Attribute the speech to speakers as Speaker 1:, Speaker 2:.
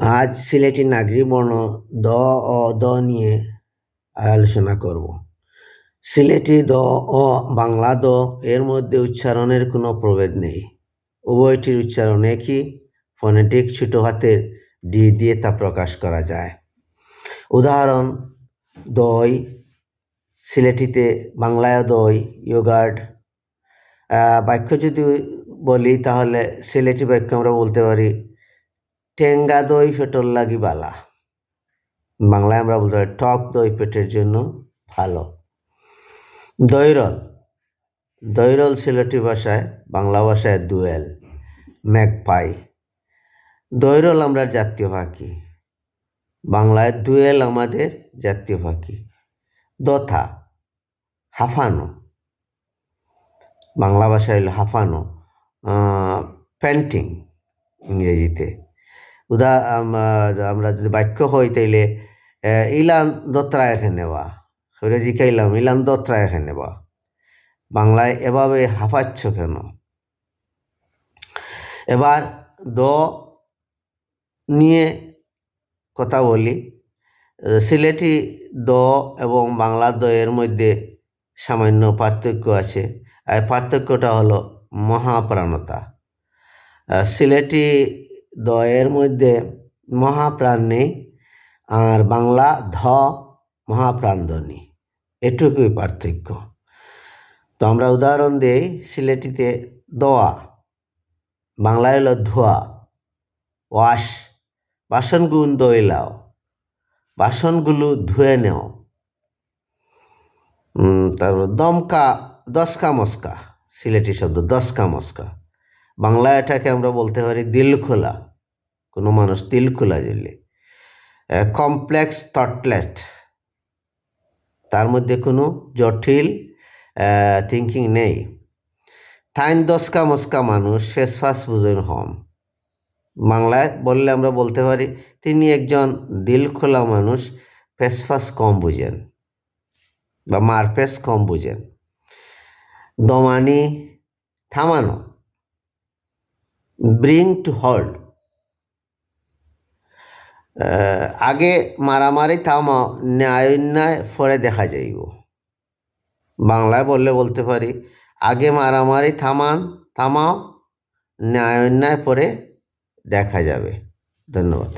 Speaker 1: আজ সিলেটি নাগরিক বর্ণ দ অ দ নিয়ে আলোচনা করব। সিলেটি দ অ বাংলা দ, এর মধ্যে উচ্চারণের কোনো প্রভেদ নেই। উভয়টির উচ্চারণ একই, ফনেটিক ছোট হাতের ডি দিয়ে তা প্রকাশ করা যায়। উদাহরণ, দই, সিলেটিতে বাংলায় দই ইয়োগার্ড বাক্য যদি বলি তাহলে সিলেটি বাক্য আমরা বলতে পারি টেঙ্গা দই পেটর লাগি বালা। বাংলায় আমরা বলতে পারি টক দই পেটের জন্য ভালো। দৈরল দৈরল সিলেটি ভাষায়, বাংলা ভাষায় দুয়েল ম্যাকপাই দৈরল আমরা জাতীয় পাখি। বাংলায় দুয়েল আমাদের জাতীয় পাখি। দথা। হাফানো। বাংলা ভাষায় হাফানো। প্যান্টিং ইংরেজিতে। উদা আমরা যদি বাক্য হই তাইলে ইলান দত্রা এখানে নেওয়া। সরে জিকাইলাম ইলান দত্রা এখানে নেওয়া। বাংলায় এভাবে হাফাচ্ছ কেন? এবার দ নিয়ে কথা বলি। সিলেটি দ এবং বাংলা দ এর মধ্যে সামান্য পার্থক্য আছে। আর পার্থক্যটা হলো মহাপ্রাণতা। সিলেটি দয়ের মধ্যে মহাপ্রাণ নেই আর বাংলা ধ মহাপ্রাণধ্বনি। এটুকুই পার্থক্য। তো আমরা উদাহরণ দিই সিলেটিতে দোয়া, বাংলায় হলো ধোয়া, ওয়াশ বাসনগুলো দইলাও বাসনগুলো ধুয়ে নেও। তারপর দমকা, দশকা মস্কা সিলেটি শব্দ দশকা মস্কা বাংলা এটাকে আমরা বলতে পারি দিল খোলা। কোনো মানুষ দিল খোলা দিলে কমপ্লেক্স থটলেট তার মধ্যে কোনো জটিল থিঙ্কিং নেই। থাইন দশকা মস্কা মানুষ শেষ বুঝেন হন বাংলায় বললে আমরা বলতে পারি, তিনি একজন দিল খোলা মানুষ ফেসফাস কম বুঝেন বা মারপেস কম বুঝেন। দমানি থামানো। ব্রিং টু হল্ড আগে মারামারি থামাও ন্যায় অন্যায় পরে দেখা যাইব। বাংলায় বললে বলতে পারি, আগে মারামারি থামান, থামাও ন্যায় অন্যায় পরে দেখা যাবে। ধন্যবাদ।